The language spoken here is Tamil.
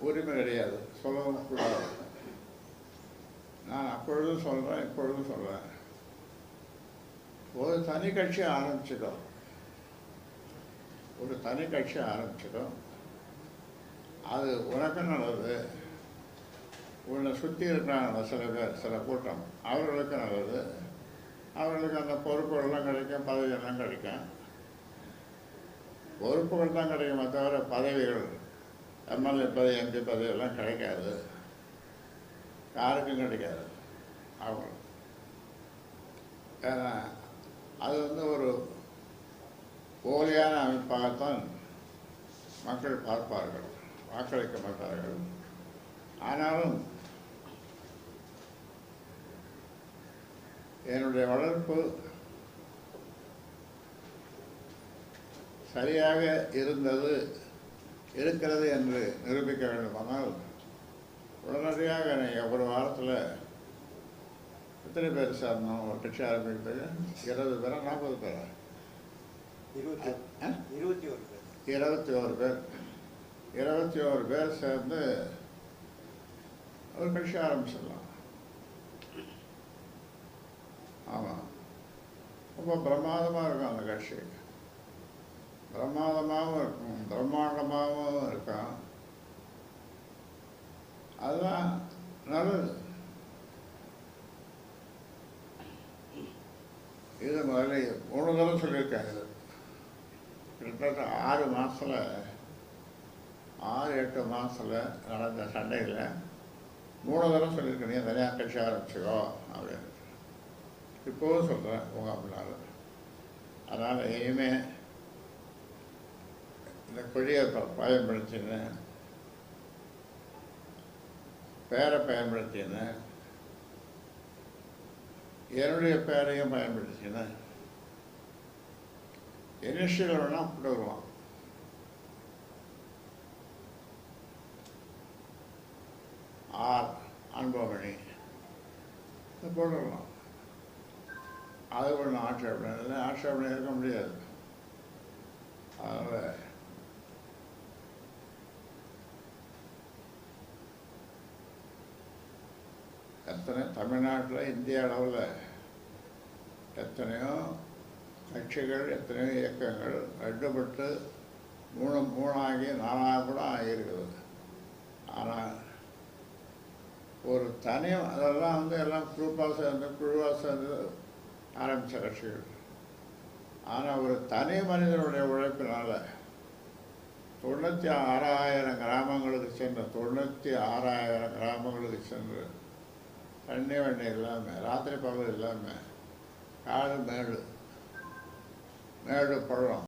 உரிமை கிடையாது. சொல்லவும் கூடாது. நான் அப்பொழுதும் சொல்கிறேன் இப்பொழுதும் சொல்கிறேன் ஒரு தனி கட்சி ஆரம்பிச்சிடும். ஒரு தனி கட்சி ஆரம்பிச்சிடும். அது உனக்கு நல்லது. உன்னை சுற்றி இருக்கிறாங்க சில பேர் சில கூட்டம். அவர்களுக்கு நல்லது. அவர்களுக்கு அந்த பொறுப்புகள்லாம் கிடைக்கும் பதவியெல்லாம் கிடைக்கும். பொறுப்புகள் தான் கிடைக்குமே தவிர பதவிகள் எம்எல்ஏ பதவி எம்பி பதவியெல்லாம் கிடைக்காது. யாருக்கும் கிடைக்காது. அவங்க. ஏன்னா அது வந்து ஒரு போலியான அமைப்பாகத்தான் மக்கள் பார்ப்பார்கள் வாக்களிக்க மாட்டார்கள் ஆனாலும் என்னுடைய வளர்ப்பு சரியாக இருந்தது இருக்கிறது என்று நிரூபிக்க வேண்டுமானால் உடனடியாக நீங்கள் ஒரு வாரத்தில் எத்தனை பேர் சேர்ந்தோம் ஒரு கட்சி ஆரம்பிக்கிறதுக்கு? இருபது பேரா? நாற்பது பேரா? இருபத்தி ஒரு பேர். இருபத்தி ஒரு பேர். இருபத்தி ஒரு பேர் சேர்ந்து ஒரு கட்சி ஆரம்பிச்சிடலாம். ஆமாம் ரொம்ப பிரமாதமாக இருக்கும் அந்த கட்சி. பிரமாதமாகவும் இருக்கும். பிரம்மாண்டமாகவும் இருக்கும் அதுதான் நல்லது. இது முதல்ல மூணு தடவை சொல்லியிருக்காங்க இது கிட்டத்தட்ட ஆறு மாதத்தில் ஆறு எட்டு மாதத்தில் நடந்த சண்டையில் மூணு தடவை சொல்லியிருக்கேன். நீ தனியாக கட்சி ஆரம்பிச்சுக்கோ அப்படின்னு. இப்போவும் சொல்கிறேன் உங்கள் அப்படின்னாலும் அதனால் இனிமேல் இந்த கொடியை ப- பேரை பயன்படுத்தினேன். என்னுடைய பேரையும் பயன்படுத்தினேன். இனிஷியல் வேணால் போட்டு வருவான். ஆர். அன்பமணி. இது போட்டுடலாம். அது ஒன்று ஆட்சேபனை இல்லை ஆட்சேபனை இருக்க முடியாது. அதனால் எத்தனை? தமிழ்நாட்டில் இந்திய அளவில் எத்தனையோ கட்சிகள் எத்தனையோ இயக்கங்கள் ரெண்டுபட்டு மூணு மூணாகி நாலாக கூட ஆகியிருக்கிறது. ஆனால் ஒரு தனி அதெல்லாம் வந்து எல்லாம் குரூப்பாக சேர்ந்து குழுவாக சேர்ந்து ஆரம்பித்த கட்சிகள். ஆனால் ஒரு தனி மனிதனுடைய உழைப்பினால் தொண்ணூற்றி ஆறாயிரம் கிராமங்களுக்கு சென்று தொண்ணூற்றி ஆறாயிரம் கிராமங்களுக்கு சென்று வண்டி வண்டி இல்லாமல் ராத்திரி பகல் இல்லாமல் காடு மேடு மேடு பள்ளம்.